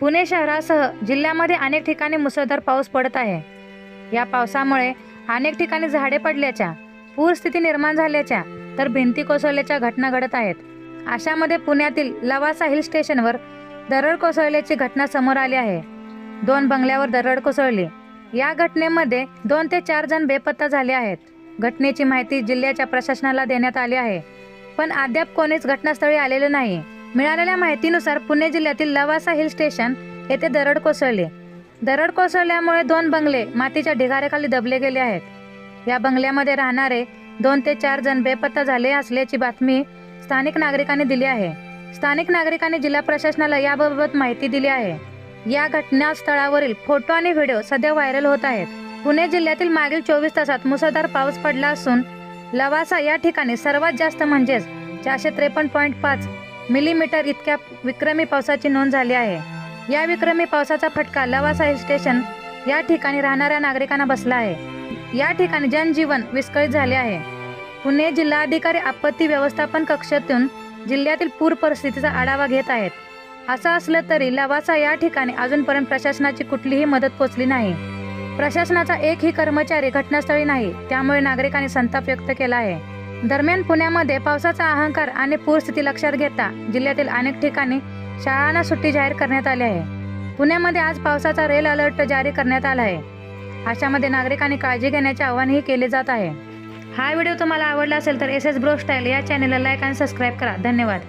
पुणे शहरासह जिल्ह्यामध्ये अनेक ठिकाणी मुसळधार पाऊस पडत आहे. या पावसामुळे अनेक ठिकाणी झाडे पडल्याच्या पूरस्थिती निर्माण झाल्याच्या तर भिंती कोसळल्याच्या घटना घडत आहेत. अशामध्ये पुण्यातील लवासा हिल स्टेशनवर दरड कोसळल्याची घटना समोर आली आहे. दोन बंगल्यावर दरड कोसळली. या घटनेमध्ये दोन ते चार जण बेपत्ता झाले आहेत. घटनेची माहिती जिल्ह्याच्या प्रशासनाला देण्यात आली आहे. पण अद्याप कोणीच घटनास्थळी आलेलं नाही. मिळालेल्या माहितीनुसार पुणे जिल्ह्यातील लवासा हिल स्टेशन येथे दरड कोसळले. दरड कोसळल्यामुळे दोन बंगले मातीच्या ढिगाऱ्याखाली दबले गेले आहेत. या बंगल्यामध्ये राहणारे दोन ते चार जण बेपत्ता झाले असल्याची बातमी स्थानिक नागरिकांनी दिली आहे. स्थानिक नागरिकांनी जिल्हा प्रशासनाला याबाबत माहिती दिली आहे. या घटनास्थळावरील फोटो आणि व्हिडिओ सध्या व्हायरल होत आहेत. पुणे जिल्ह्यातील मागील चोवीस तासात मुसळधार पाऊस पडला असून लवासा या ठिकाणी सर्वात जास्त म्हणजेच चारशे त्रेपन्न पॉईंट पाच मिलीमीटर इतक्या विक्रमी पावसाची नोंद झाली आहे. या विक्रमी पावसाचा फटका लवासा हिल स्टेशन या ठिकाणी राहणाऱ्या नागरिकांना बसला आहे. या ठिकाणी जनजीवन विस्कळीत झाले आहे. पुणे जिल्हाधिकारी आपत्ती व्यवस्थापन कक्षातून जिल्ह्यातील पूर परिस्थितीचा आढावा घेत आहेत. असं असलं तरी लवासा या ठिकाणी अजूनपर्यंत प्रशासनाची कुठलीही मदत पोचली नाही. प्रशासनाचा एकही कर्मचारी घटनास्थळी नाही त्यामुळे नागरिकांनी संताप व्यक्त केला आहे. दरम्यान पुण्यामध्ये पावसाचा अहंकार आणि पूरस्थिती लक्षात घेता जिल्ह्यातील अनेक ठिकाणी शाळांना सुट्टी जाहीर करण्यात आली आहे. पुण्यामध्ये आज पावसाचा रेल अलर्ट जारी करण्यात आला आहे. अशामध्ये नागरिकांनी काळजी घेण्याचे आवाहनही केले जात आहे. हा व्हिडिओ तुम्हाला आवडला असेल तर एस एस ब्रो स्टाईल या चॅनलला लाईक आणि सबस्क्राईब करा. धन्यवाद.